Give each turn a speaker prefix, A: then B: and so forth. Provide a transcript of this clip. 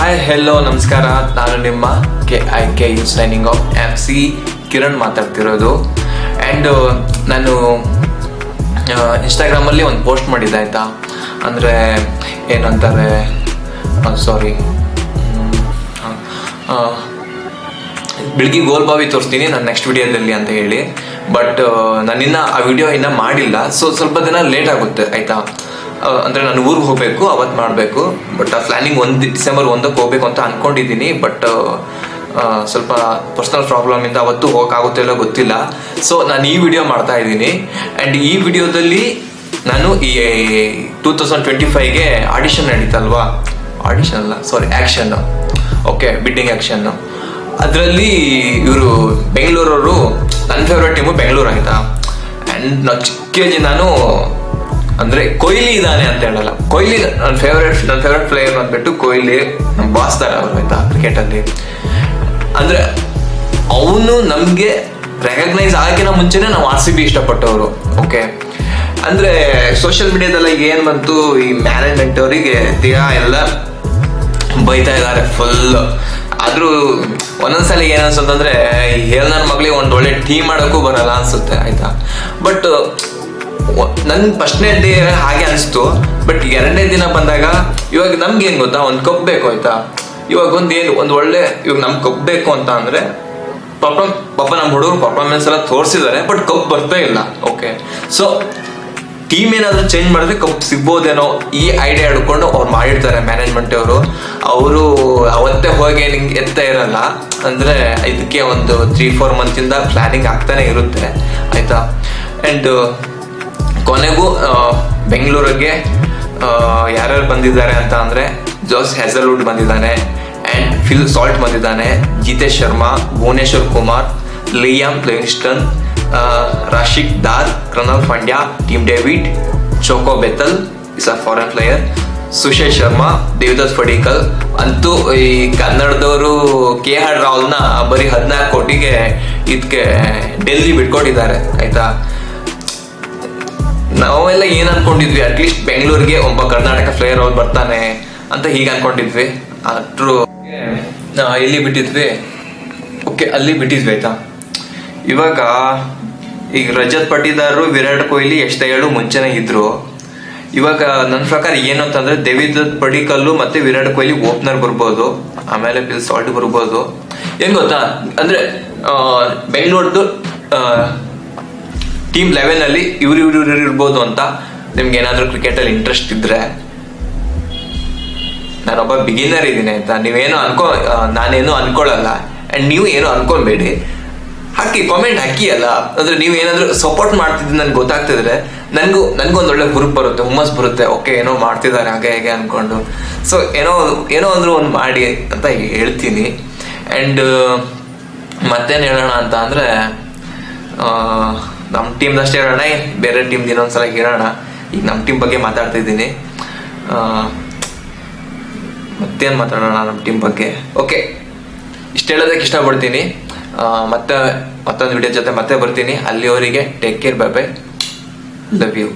A: Hello ನಮಸ್ಕಾರ. ನಾನು ನಿಮ್ಮ K I K U signing off M C Kiran ಮಾತಾಡ್ತಿರೋದು. ಆ್ಯಂಡ್ ನಾನು ಇನ್ಸ್ಟಾಗ್ರಾಮಲ್ಲಿ ಒಂದು ಪೋಸ್ಟ್ ಮಾಡಿದ್ದೆ, ಆಯಿತಾ? ಅಂದರೆ, ಏನಂತಾರೆ? ಸಾರಿ ಬೆಳಗ್ಗೆ ಗೋಲ್ ಬಾವಿ ತೋರಿಸ್ತೀನಿ ನಾನು ನೆಕ್ಸ್ಟ್ ವಿಡಿಯೋದಲ್ಲಿ ಅಂತ ಹೇಳಿ. ಬಟ್ ನಾನಿನ್ನ ಆ ವಿಡಿಯೋ ಇನ್ನೂ ಮಾಡಿಲ್ಲ. ಸೊ ಸ್ವಲ್ಪ ದಿನ ಲೇಟ್ ಆಗುತ್ತೆ, ಆಯಿತಾ? ಅಂದರೆ ನಾನು ಊರಿಗೆ ಹೋಗಬೇಕು ಅವತ್ತು ಮಾಡಬೇಕು ಬಟ್ ಆ ಪ್ಲ್ಯಾನಿಂಗ್ ಒಂದು ಡಿಸೆಂಬರ್ ಒಂದಕ್ಕೆ ಹೋಗ್ಬೇಕು ಅಂತ ಅಂದ್ಕೊಂಡಿದ್ದೀನಿ ಬಟ್ ಸ್ವಲ್ಪ ಪರ್ಸ್ನಲ್ ಪ್ರಾಬ್ಲಮಿಂದ ಅವತ್ತು ಹೋಗೋಕ್ಕಾಗುತ್ತೆ ಗೊತ್ತಿಲ್ಲ. ಸೊ ನಾನು ಈ ವಿಡಿಯೋ ಮಾಡ್ತಾ ಇದ್ದೀನಿ. ಆ್ಯಂಡ್ ಈ ವಿಡಿಯೋದಲ್ಲಿ ನಾನು ಈ ಟೂ ತೌಸಂಡ್ ಟ್ವೆಂಟಿ ಫೈವ್ಗೆ ಆಡಿಷನ್ ನಡೀತಲ್ವಾ? ಆಡಿಷನ್ ಅಲ್ಲ ಸಾರಿ ಆ್ಯಕ್ಷನ್ನು ಓಕೆ ಬಿಡ್ಡಿಂಗ್ ಆ್ಯಕ್ಷನ್ನು ಅದರಲ್ಲಿ ಇವರು ಬೆಂಗಳೂರವರು ನನ್ನ ಫೇವ್ರೇಟ್ ಟೀಮು ಬೆಂಗಳೂರು, ಆಯಿತಾ? ಆ್ಯಂಡ್ ನಾವು ಚಿಕ್ಕ ನಾನು ಅಂದರೆ ಕೊಹ್ಲಿ ಇದ್ದಾನೆ ಅಂತ ಹೇಳಲ್ಲ. ಕೊಹ್ಲಿ ನನ್ನ ಫೇವ್ರೇಟ್ ನನ್ನ ಫೇವ್ರೇಟ್ ಪ್ಲೇಯರ್ ಅಂದ್ಬಿಟ್ಟು ಕೊಹ್ಲಿ ನಮ್ಮ ಬಾಸ್ ತರ ಅವರು ಆಯ್ತಾ ಕ್ರಿಕೆಟಲ್ಲಿ ಅಂದ್ರೆ ಅವನು ನಮಗೆ ರೆಕಗ್ನೈಸ್ ಆಗಿನ ಮುಂಚೆನೆ ನಾವು ಆರ್ ಸಿ ಬಿ ಇಷ್ಟಪಟ್ಟವರು. ಓಕೆ ಅಂದ್ರೆ ಸೋಷಿಯಲ್ ಮೀಡಿಯಾದಲ್ಲ ಈಗ ಏನು ಬಂತು, ಈ ಮ್ಯಾನೇಜ್ಮೆಂಟ್ ಅವರಿಗೆ ತೀರಾ ಎಲ್ಲ ಬೈತಾ ಇದ್ದಾರೆ ಫುಲ್ ಆದ್ರೂ ಒಂದೊಂದ್ಸಲ ಏನ್ ಅನ್ಸುತ್ತಂದ್ರೆ ಹೇಳ ನನ್ನ ಮಗಳಿಗೆ ಒಂದ್ ಒಳ್ಳೆ ಟೀಮ್ ಮಾಡೋಕ್ಕೂ ಬರಲ್ಲ ಅನ್ಸುತ್ತೆ, ಆಯ್ತಾ? ಬಟ್ ನನ್ ಫಸ್ಟ್ನೇ ಡೇ ಹಾಗೆ ಅನಿಸ್ತು ಬಟ್ ಎರಡನೇ ದಿನ ಬಂದಾಗ ಇವಾಗ ನಮ್ಗೆ ಏನ್ ಗೊತ್ತಾ? ಒಂದು ಕಪ್ ಬೇಕು ಆಯ್ತಾ? ಇವಾಗ ಒಂದು ಏನು, ಒಂದು ಒಳ್ಳೆ, ಇವಾಗ ನಮ್ಗೆ ಕಪ್ ಬೇಕು ಅಂತ ಅಂದ್ರೆ ಪಾಪ ಪಾಪ ನಮ್ಮ ಹುಡುಗರು ಪರ್ಫಾರ್ಮೆನ್ಸ್ ಎಲ್ಲ ತೋರಿಸಿದ್ದಾರೆ ಬಟ್ ಕಪ್ ಬರ್ತಾ ಇಲ್ಲ. ಓಕೆ ಸೊ ಟೀಮ್ ಏನಾದರೂ ಚೇಂಜ್ ಮಾಡಿದ್ರೆ ಕಪ್ ಸಿಗ್ಬೋದೇನೋ ಈ ಐಡಿಯಾ ಹಿಡ್ಕೊಂಡು ಅವ್ರು ಮಾಡಿರ್ತಾರೆ ಮ್ಯಾನೇಜ್ಮೆಂಟ್ ಅವರು. ಅವರು ಅವತ್ತೇ ಹೋಗಿ ನಿಂಗೆ ಎತ್ತ ಇರಲ್ಲ. ಅಂದರೆ ಇದಕ್ಕೆ ಒಂದು ತ್ರೀ ಫೋರ್ ಮಂತಿಂದ ಪ್ಲ್ಯಾನಿಂಗ್ ಆಗ್ತಾನೆ ಇರುತ್ತೆ. ಆಯಿತಾ? ಆ್ಯಂಡ್ ಕೊನೆಗೂ ಬೆಂಗಳೂರಿಗೆ ಯಾರ್ಯಾರು ಬಂದಿದ್ದಾರೆ ಅಂತ ಅಂದರೆ, ಜೋಸ್ ಹೆಸಲ್ವುಡ್ ಬಂದಿದ್ದಾನೆ ಆ್ಯಂಡ್ ಫಿಲ್ ಸಾಲ್ಟ್ ಬಂದಿದ್ದಾನೆ, Jitesh Sharma, Bhuvneshwar Kumar, Liam Livingstone Rasikh Dar Krunal Pandya Tim David, Jacob Bethell is a foreign player Suyash Sharma Devdutt Padikkal ಅಂತೂ ಈ ಕನ್ನಡದವರು ಕೆ ಆರ್ ರಾಹುಲ್ನ ಬರೀ ಹದಿನಾಲ್ಕು ಕೋಟಿಗೆ ಇದಕ್ಕೆ ಡೆಲ್ಲಿ ಬಿಟ್ಕೊಟ್ಟಿದ್ದಾರೆ, ಆಯ್ತಾ? ನಾವೆಲ್ಲ ಏನ್ ಅನ್ಕೊಂಡಿದ್ವಿ? ಅಟ್ಲೀಸ್ಟ್ ಬೆಂಗಳೂರಿಗೆ ಒಬ್ಬ ಕರ್ನಾಟಕ ಫ್ಲೇಯರ್ ಅವ್ರು ಬರ್ತಾನೆ ಅಂತ ಹೀಗೆ ಅನ್ಕೊಂಡಿದ್ವಿ. ಅಟ್ರು ಇಲ್ಲಿ ಬಿಟ್ಟಿದ್ವಿ. ಓಕೆ ಅಲ್ಲಿ ಬಿಟ್ಟಿದ್ವಿ ಆಯ್ತಾ? ಇವಾಗ ಈಗ ರಜತ್ ಪಟ್ಟಿದಾರರು, ವಿರಾಟ್ ಕೊಹ್ಲಿ ಎಷ್ಟೇ ಹೇಳು ಮುಂಚೆನೆ ಇದ್ರು. ಇವಾಗ ನನ್ನ ಪ್ರಕಾರ ಏನು ಅಂತಂದ್ರೆ ದೇವಿದ ಪಡಿಕಲ್ಲು ಮತ್ತೆ ವಿರಾಟ್ ಕೊಹ್ಲಿ ಓಪನರ್ ಬರ್ಬೋದು. ಆಮೇಲೆ ಬಿಲ್ ಸಾಲ್ಟ್ ಬರ್ಬೋದು. ಏನ್ ಗೊತ್ತಾ? ಅಂದ್ರೆ ಬೆಂಗಳೂರ್ದು ಟೀಮ್ ಲೆವೆನ್ ಅಲ್ಲಿ ಇವ್ರು ಇವ್ರು ಇವ್ರು ಇರ್ಬೋದು ಅಂತ ನಿಮ್ಗೆ ಏನಾದ್ರೂ ಕ್ರಿಕೆಟ್ ಅಲ್ಲಿ ಇಂಟ್ರೆಸ್ಟ್ ಇದ್ರೆ ನಾನೊಬ್ಬ ಬಿಗಿನರ್ ಇದ್ದೀನಿ ಆಯ್ತಾ ನೀವೇನು ಅನ್ಕೋ ನಾನೇನು ಅನ್ಕೊಳ್ಳಲ್ಲ ಅಂಡ್ ನೀವು ಏನು ಅನ್ಕೊಬೇಡಿ ಹಾಕಿ ಕಾಮೆಂಟ್ ಹಾಕಿ ಅಲ್ಲ ಅಂದ್ರೆ ನೀವು ಏನಾದರೂ ಸಪೋರ್ಟ್ ಮಾಡ್ತಿದ್ದು ನನ್ಗೆ ಗೊತ್ತಾಗ್ತಿದ್ರೆ ನನಗೂ, ನನಗೊಂದು ಒಳ್ಳೆ ಹುರುಪ್ ಬರುತ್ತೆ, ಹುಮ್ಮಸ್ ಬರುತ್ತೆ. ಓಕೆ, ಏನೋ ಮಾಡ್ತಿದ್ದಾರೆ, ಹಾಗೆ ಹೇಗೆ ಅನ್ಕೊಂಡು. ಸೊ ಏನೋ ಏನೋ ಅಂದ್ರೂ ಒಂದು ಮಾಡಿ ಅಂತ ಹೇಳ್ತೀನಿ. ಆ್ಯಂಡ್ ಮತ್ತೇನು ಹೇಳೋಣ ಅಂತ ಅಂದರೆ ನಮ್ಮ ಟೀಮ್ದಷ್ಟೇ ಹೇಳೋಣ ಬೇರೆ ಟೀಮ್ ಇನ್ನೊಂದ್ಸಲ ಹೇಳೋಣ ಈಗ ನಮ್ಮ ಟೀಮ್ ಬಗ್ಗೆ ಮಾತಾಡ್ತಾ ಇದ್ದೀನಿ. ಮತ್ತೇನು ಮಾತಾಡೋಣ ನಮ್ಮ ಟೀಮ್ ಬಗ್ಗೆ? ಓಕೆ ಇಷ್ಟು ಹೇಳೋದಕ್ಕೆ ಇಷ್ಟಪಡ್ತೀನಿ. ಮತ್ತೆ, ಮತ್ತೊಂದು ವಿಡಿಯೋ ಜೊತೆ ಮತ್ತೆ ಬರ್ತೀನಿ. ಅಲ್ಲಿವರೆಗೆ take care bye bye love you